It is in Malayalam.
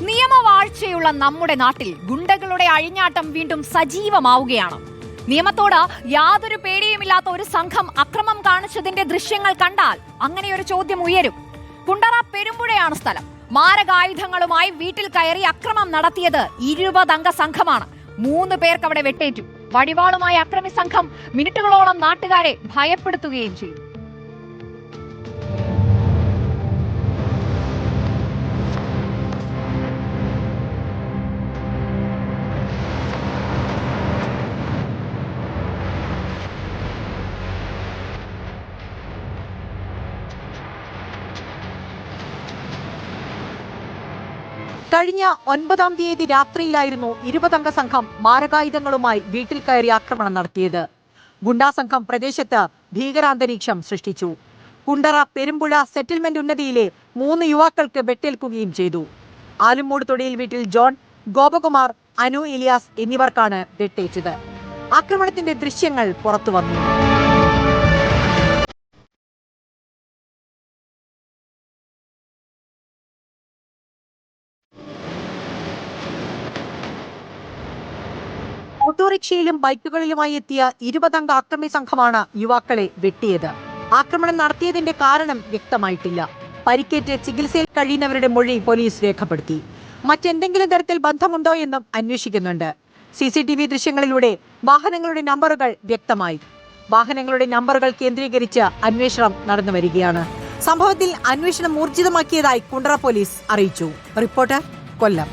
നിയമവാഴ്ചയുള്ള നമ്മുടെ നാട്ടിൽ ഗുണ്ടകളുടെ അഴിഞ്ഞാട്ടം വീണ്ടും സജീവമാവുകയാണ്. നിയമത്തോട് യാതൊരു പേടിയുമില്ലാത്ത ഒരു സംഘം അക്രമം കാണിച്ചതിന്റെ ദൃശ്യങ്ങൾ കണ്ടാൽ അങ്ങനെ ഒരു ചോദ്യം ഉയരും. കുണ്ടറ പെരുമ്പുഴയാണ് സ്ഥലം. മാരകായുധങ്ങളുമായി വീട്ടിൽ കയറി അക്രമം നടത്തിയത് ഇരുപതംഗ സംഘമാണ്. മൂന്ന് പേർക്ക് അവിടെ വെട്ടേറ്റു. വടിവാളുമായി അക്രമി സംഘം മിനിറ്റുകളോളം നാട്ടുകാരെ ഭയപ്പെടുത്തുകയും ചെയ്തു. കഴിഞ്ഞ ഒൻപതാം തീയതി രാത്രിയിലായിരുന്നു ഇരുപതംഗ സംഘം മാരകായുധങ്ങളുമായി വീട്ടിൽ കയറി ആക്രമണം നടത്തിയത്. ഗുണ്ടാ സംഘം പ്രദേശത്ത് ഭീകരാന്തരീക്ഷം സൃഷ്ടിച്ചു. കുണ്ടറ പെരുമ്പുഴ സെറ്റിൽമെന്റ് ഉന്നതിയിലെ മൂന്ന് യുവാക്കൾക്ക് വെട്ടേൽക്കുകയും ചെയ്തു. ആലുമൂട് തൊടിയിൽ വീട്ടിൽ ജോൺ ഗോപകുമാർ അനു ഇലിയാസ് എന്നിവർക്കാണ് വെട്ടേറ്റത്. ആക്രമണത്തിന്റെ ദൃശ്യങ്ങൾ പുറത്തു ഓട്ടോറിക്ഷയിലും ബൈക്കുകളിലുമായി എത്തിയ ഇരുപതംഗ ആക്രമി സംഘമാണ് യുവാക്കളെ വെട്ടിയത്. ആക്രമണം നടത്തിയതിന്റെ കാരണം വ്യക്തമായിട്ടില്ല. പരിക്കേറ്റ് ചികിത്സയിൽ കഴിയുന്നവരുടെ മൊഴി പോലീസ് രേഖപ്പെടുത്തി. മറ്റെന്തെങ്കിലും തരത്തിൽ ബന്ധമുണ്ടോ എന്നും അന്വേഷിക്കുന്നുണ്ട്. സി സി ടി വി ദൃശ്യങ്ങളിലൂടെ വാഹനങ്ങളുടെ നമ്പറുകൾ വ്യക്തമായി. വാഹനങ്ങളുടെ നമ്പറുകൾ കേന്ദ്രീകരിച്ച് അന്വേഷണം നടന്നു വരികയാണ്. സംഭവത്തിൽ അന്വേഷണം ഊർജിതമാക്കിയതായി കുണ്ടറ പോലീസ് അറിയിച്ചു. റിപ്പോർട്ടർ കൊല്ലം.